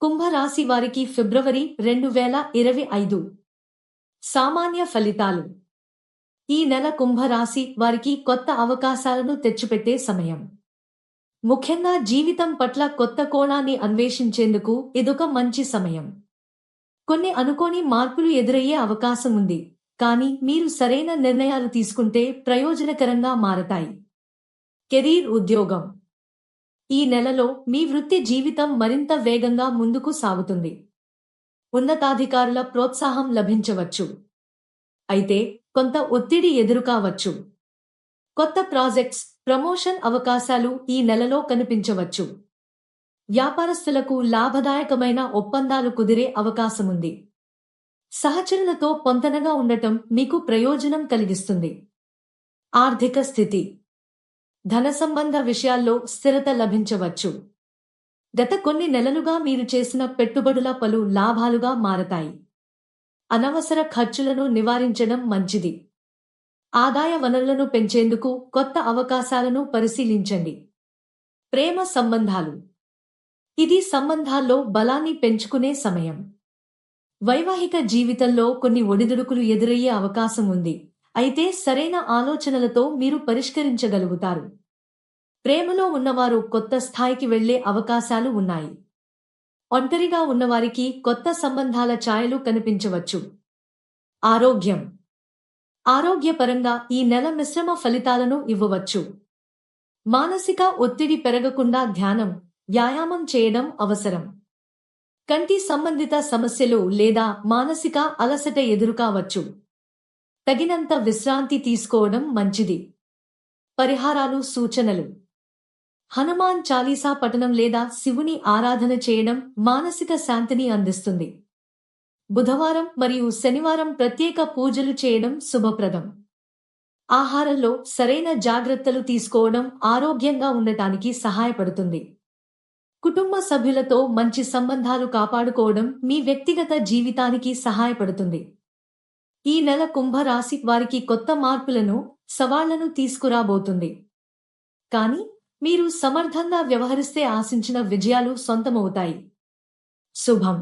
కుంభరాశి వారికి ఫిబ్రవరి రెండు వేల ఇరవై ఐదు. సామాన్య ఫలితాలు. ఈ నెల కుంభరాశి వారికి కొత్త అవకాశాలను తెచ్చిపెట్టే సమయం. ముఖ్యంగా జీవితం పట్ల కొత్త కోణాన్ని అన్వేషించేందుకు ఇదొక మంచి సమయం. కొన్ని అనుకోని మార్పులు ఎదురయ్యే అవకాశం ఉంది కానీ మీరు సరైన నిర్ణయాలు తీసుకుంటే ప్రయోజనకరంగా మారతాయి. కెరీర్ ఉద్యోగం. ఈ నెలలో మీ వృత్తి జీవితం మరింత వేగంగా ముందుకు సాగుతుంది. ఉన్నతాధికారుల ప్రోత్సాహం లభించవచ్చు. అయితే కొంత ఒత్తిడి ఎదురుకావచ్చు కొత్త ప్రాజెక్ట్స్ ప్రమోషన్ అవకాశాలు ఈ నెలలో కనిపించవచ్చు. వ్యాపారస్తులకు లాభదాయకమైన ఒప్పందాలు కుదిరే అవకాశముంది. సహచరులతో పొంతనగా ఉండటం మీకు ప్రయోజనం కలిగిస్తుంది. ఆర్థిక స్థితి ధన సంబంధ విషయాల్లో స్థిరత లభించవచ్చు. గత కొన్ని నెలలుగా మీరు చేసిన పెట్టుబడుల పలు లాభాలుగా మారతాయి. అనవసర ఖర్చులను నివారించడం మంచిది. ఆదాయ వనరులను పెంచేందుకు కొత్త అవకాశాలను పరిశీలించండి. ప్రేమ సంబంధాలు. ఇది సంబంధాల్లో బలాన్ని పెంచుకునే సమయం. వైవాహిక జీవితంలో కొన్ని ఒడిదుడుకులు ఎదురయ్యే అవకాశం ఉంది. అయితే సరైన ఆలోచనలతో మీరు పరిష్కరించగలుగుతారు. ప్రేమలో ఉన్నవారు కొత్త స్థాయికి వెళ్ళే అవకాశాలు ఉన్నాయి. ఒంటరిగా ఉన్నవారికి కొత్త సంబంధాల ఛాయలు కనిపించవచ్చు. ఆరోగ్యం. ఆరోగ్యపరంగా ఈ నెల మిశ్రమ ఫలితాలను ఇవ్వవచ్చు. మానసిక ఒత్తిడి పెరగకుండా ధ్యానం వ్యాయామం చేయడం అవసరం. కంటి సంబంధిత సమస్యలు లేదా మానసిక అలసట ఎదురుకావచ్చు. తగినంత విశ్రాంతి తీసుకోవడం మంచిది. పరిహారాలు సూచనలు. హనుమాన్ చాలీసా పఠనం లేదా శివుని ఆరాధన చేయడం మానసిక శాంతిని అందిస్తుంది. బుధవారం మరియు శనివారం ప్రత్యేక పూజలు చేయడం శుభప్రదం. ఆహారంలో సరైన జాగ్రత్తలు తీసుకోవడం ఆరోగ్యంగా ఉండటానికి సహాయపడుతుంది. కుటుంబ సభ్యులతో మంచి సంబంధాలు కాపాడుకోవడం మీ వ్యక్తిగత జీవితానికి సహాయపడుతుంది. ఈ నెల కుంభరాశి వారికి కొత్త మార్పులను సవాళ్ళను తీసుకురాబోతుంది. కానీ మీరు సమర్థంగా వ్యవహరిస్తే ఆశించిన విజయాలు సొంతమవుతాయి. శుభం.